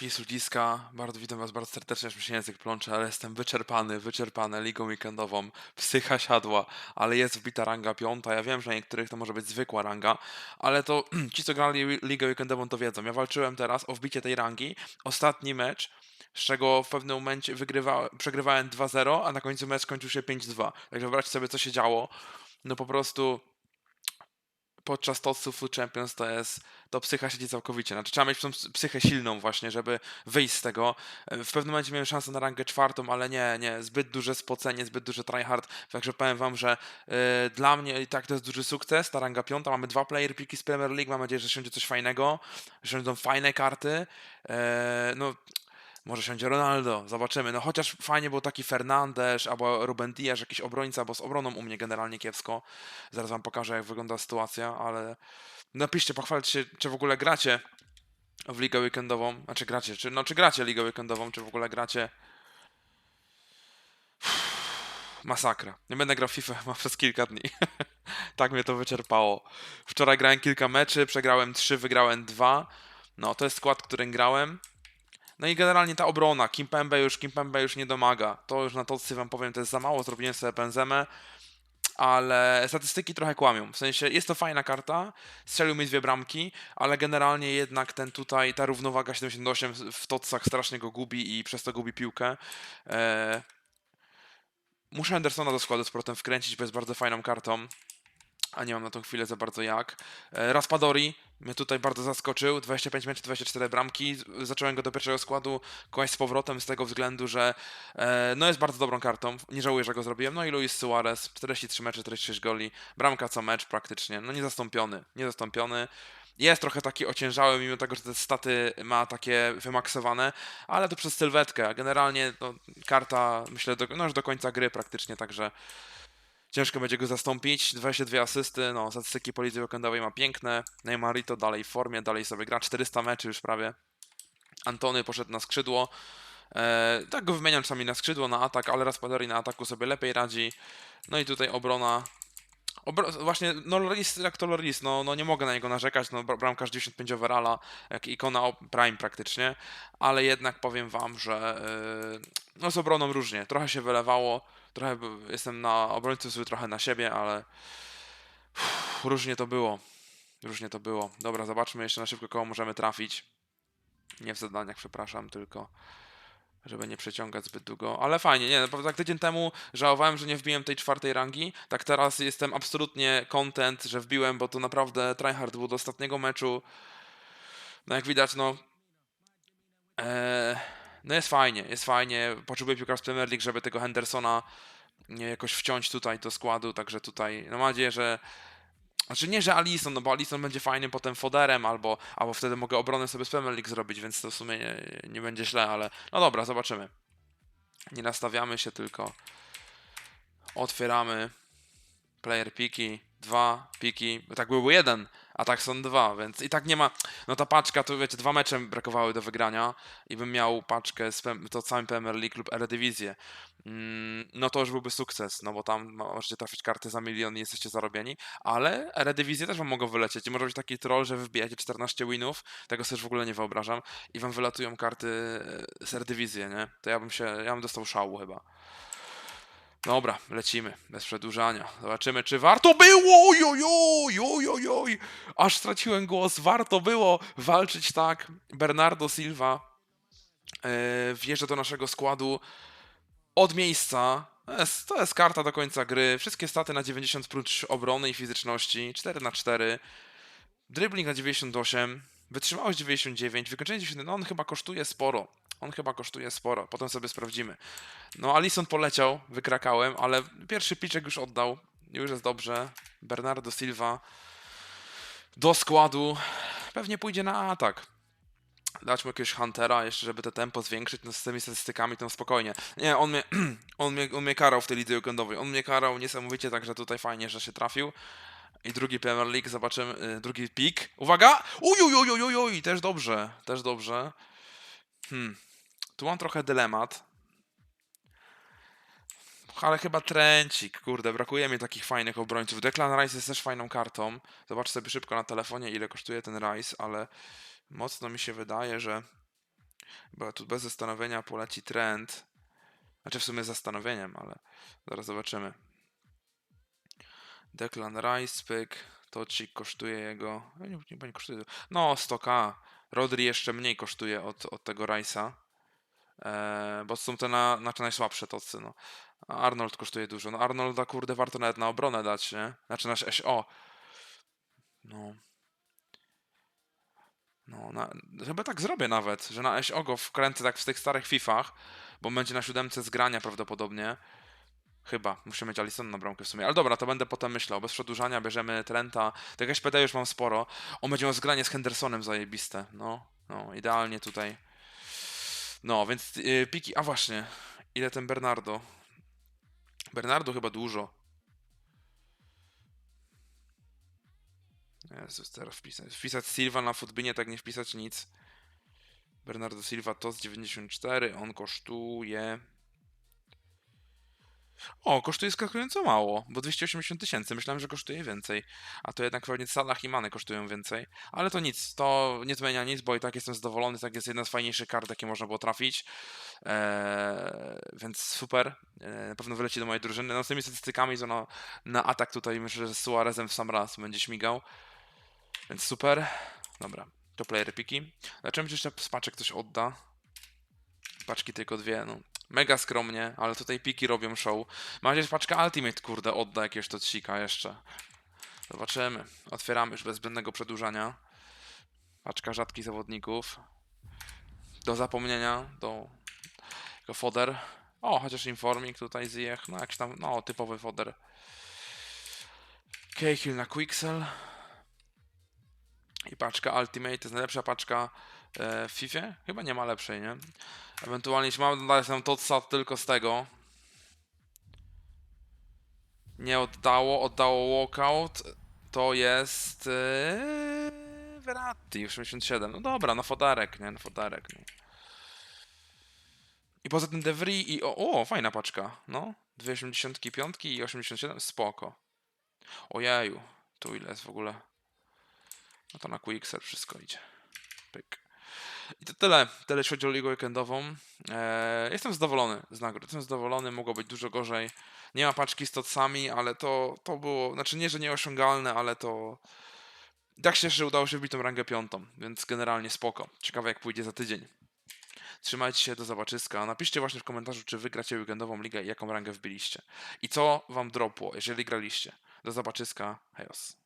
Peace ludziska, bardzo witam was bardzo serdecznie, aż mi się język plącze, ale jestem wyczerpany, wyczerpany ligą weekendową, psycha siadła, ale jest wbita ranga piąta, ja wiem, że niektórych to może być zwykła ranga, ale to ci, co grali ligę weekendową to wiedzą, ja walczyłem teraz o wbicie tej rangi, ostatni mecz, z czego w pewnym momencie wygrywa, przegrywałem 2-0, a na końcu mecz skończył się 5-2, także wyobraźcie sobie, co się działo, no po prostu podczas TOTSu Food Champions to jest, to psycha siedzi całkowicie. Znaczy trzeba mieć tą psychę silną właśnie, żeby wyjść z tego. E, W pewnym momencie miałem szansę na rangę czwartą, ale nie, nie, zbyt duże spocenie, zbyt duży tryhard, także powiem wam, że e, dla mnie i tak to jest duży sukces, ta ranga piąta, mamy dwa player piki z Premier League, mam nadzieję, że siądzie coś fajnego, że będą fajne karty, e, no może siądzie Ronaldo, zobaczymy. No chociaż fajnie był taki Fernandes albo Ruben Dias, jakiś obrońca, bo z obroną u mnie generalnie kiepsko. Zaraz wam pokażę, jak wygląda sytuacja, ale napiszcie, pochwalcie się, czy w ogóle gracie w ligę weekendową. Znaczy gracie, czy, no czy gracie ligę weekendową, czy w ogóle gracie. Masakra. Nie będę grał FIFA chyba przez kilka dni. tak mnie to wyczerpało. Wczoraj grałem kilka meczy, przegrałem 3, wygrałem 2. No, to jest skład, którym grałem. No i generalnie ta obrona, Kimpembe już, Kimpembe już nie domaga. To już na tocy wam powiem, to jest za mało, zrobiłem sobie Benzemę, ale statystyki trochę kłamią. W sensie jest to fajna karta, strzelił mi dwie bramki, ale generalnie jednak ten tutaj, ta równowaga 78 w tocach strasznie go gubi i przez to gubi piłkę. Eee, muszę Andersona do składu z wkręcić, bo jest bardzo fajną kartą a nie mam na tą chwilę za bardzo jak. E, Raspadori mnie tutaj bardzo zaskoczył, 25 meczów, 24 bramki, zacząłem go do pierwszego składu kłaść z powrotem z tego względu, że e, no jest bardzo dobrą kartą, nie żałuję, że go zrobiłem. No i Luis Suarez, 43 mecze, 46 goli, bramka co mecz praktycznie, no niezastąpiony, niezastąpiony. Jest trochę taki ociężały, mimo tego, że te staty ma takie wymaksowane, ale to przez sylwetkę. Generalnie no, karta, myślę, do, no już do końca gry praktycznie, także Ciężko będzie go zastąpić. 22 asysty, no statystyki policji weekendowej ma piękne. Neymarito dalej w formie, dalej sobie gra. 400 meczy już prawie. Antony poszedł na skrzydło. E, tak go wymieniam czasami na skrzydło, na atak, ale Raspadori na ataku sobie lepiej radzi. No i tutaj obrona. Obro właśnie, no Loris jak to Loris, no, no nie mogę na niego narzekać, no bra- bramkarz 95 overalla, jak ikona Prime praktycznie, ale jednak powiem wam, że yy, no z obroną różnie, trochę się wylewało, trochę jestem na obrońców zły, trochę na siebie, ale uff, różnie to było, różnie to było. Dobra, zobaczmy jeszcze na szybko, kogo możemy trafić. Nie w zadaniach, przepraszam, tylko żeby nie przeciągać zbyt długo. Ale fajnie, nie, naprawdę tak tydzień temu żałowałem, że nie wbiłem tej czwartej rangi. Tak teraz jestem absolutnie content, że wbiłem, bo to naprawdę tryhard był do ostatniego meczu. No jak widać, no. E, no jest fajnie, jest fajnie. Potrzebuję piłkarz Premier League, żeby tego Hendersona nie jakoś wciąć tutaj do składu, także tutaj no mam nadzieję, że znaczy nie, że Alisson, no bo Alisson będzie fajnym potem foderem, albo, albo wtedy mogę obronę sobie z Premier League zrobić, więc to w sumie nie, nie będzie źle, ale no dobra, zobaczymy. Nie nastawiamy się tylko. Otwieramy. Player piki, dwa piki, tak byłby jeden, a tak są dwa, więc i tak nie ma. No ta paczka, to wiecie, dwa mecze brakowały do wygrania i bym miał paczkę z to całym Premier League lub Eredivisie. Mm, no to już byłby sukces, no bo tam możecie trafić karty za milion i jesteście zarobieni, ale Eredivisie też wam mogą wylecieć i może być taki troll, że wy wbijacie 14 winów, tego sobie w ogóle nie wyobrażam i wam wylatują karty e, z Eredivisie, nie? To ja bym się, ja bym dostał szału chyba. Dobra, lecimy, bez przedłużania. Zobaczymy, czy warto było! Oj, oj, oj, oj, oj, oj. Aż straciłem głos. Warto było walczyć tak. Bernardo Silva e, wjeżdża do naszego składu od miejsca. To jest, to jest karta do końca gry. Wszystkie staty na 90 prócz obrony i fizyczności. 4 na 4 Dribbling na 98. Wytrzymałość 99. Wykończenie 90. No on chyba kosztuje sporo. On chyba kosztuje sporo. Potem sobie sprawdzimy. No, Alison poleciał, wykrakałem, ale pierwszy piczek już oddał. Już jest dobrze. Bernardo Silva do składu. Pewnie pójdzie na atak. Dać mu jakiegoś Huntera, jeszcze żeby te tempo zwiększyć, no z tymi statystykami to spokojnie. Nie, on mnie, on mnie, on mnie karał w tej lidze weekendowej. On mnie karał niesamowicie, także tutaj fajnie, że się trafił. I drugi Premier League, zobaczymy, y, drugi pik. Uwaga! Uj, uj, uj, uj, uj, uj, też dobrze, też dobrze. Hmm. Tu mam trochę dylemat. Ale chyba tręcik, kurde, brakuje mi takich fajnych obrońców. Declan Rice jest też fajną kartą. Zobacz sobie szybko na telefonie, ile kosztuje ten Rice, ale mocno mi się wydaje, że Bo tu bez zastanowienia poleci trend. Znaczy w sumie z zastanowieniem, ale zaraz zobaczymy. Declan Rice, pyk. Tocik kosztuje jego. Nie, nie, nie kosztuje. No, 100k. Rodri jeszcze mniej kosztuje od, od tego Rice'a. Eee, bo są te na, znaczy najsłabsze tocy, no. Arnold kosztuje dużo. No Arnolda, kurde, warto nawet na obronę dać, nie? Znaczy nasz SO. No. No, na, chyba tak zrobię nawet, że na SO go wkręcę tak w tych starych Fifach, bo będzie na siódemce zgrania prawdopodobnie. Chyba, muszę mieć Alisson na bramkę w sumie. Ale dobra, to będę potem myślał. Bez przedłużania bierzemy Trenta. Jak SPD już mam sporo. On będzie miał zgranie z Hendersonem zajebiste. No, no, idealnie tutaj. No, więc yy, piki. A właśnie, ile ten Bernardo? Bernardo chyba dużo. Jezus, teraz wpisać. Wpisać Silva na futbinie, tak nie wpisać nic. Bernardo Silva to z 94, on kosztuje. O, kosztuje skakująco mało, bo 280 tysięcy. Myślałem, że kosztuje więcej. A to jednak pewnie Salah i Mane kosztują więcej. Ale to nic, to nie zmienia nic, bo i tak jestem zadowolony. Tak jest jedna z fajniejszych kart, jakie można było trafić. Eee, więc super. Eee, na pewno wyleci do mojej drużyny. No z tymi statystykami, to na, na atak tutaj myślę, że z Suarezem w sam raz będzie śmigał. Więc super. Dobra, to player piki. Czy jeszcze z paczek ktoś odda. Paczki tylko dwie, no. Mega skromnie, ale tutaj piki robią show. Mam nadzieję, że paczka Ultimate, kurde, odda jakiegoś to cika jeszcze. Zobaczymy. Otwieramy już bez zbędnego przedłużania. Paczka rzadkich zawodników. Do zapomnienia, do... Jako foder. O, chociaż Informik tutaj zjech. No, jakiś tam, no, typowy foder. Cahill na Quixel. I paczka Ultimate to jest najlepsza paczka w FIFA? Chyba nie ma lepszej, nie? Ewentualnie jeśli mam dodać nam Totsat tylko z tego. Nie oddało, oddało walkout. To jest yy, Verratti 87. No dobra, no fodarek, nie? No fodarek. No. I poza tym Devry i o, o, fajna paczka. No, 285 i 87, spoko. Ojeju, tu ile jest w ogóle? No to na Quickset wszystko idzie. Pyk. I to tyle. Tyle jeśli chodzi o ligę weekendową. Eee, jestem zadowolony z nagród. Jestem zadowolony, mogło być dużo gorzej. Nie ma paczki z tocami, ale to, to było, znaczy nie, że nieosiągalne, ale to tak się, że udało się wbić tą rangę piątą, więc generalnie spoko. Ciekawe jak pójdzie za tydzień. Trzymajcie się, do zobaczyska. Napiszcie właśnie w komentarzu, czy wygracie weekendową ligę i jaką rangę wbiliście. I co wam dropło, jeżeli graliście. Do zobaczyska. Hejos.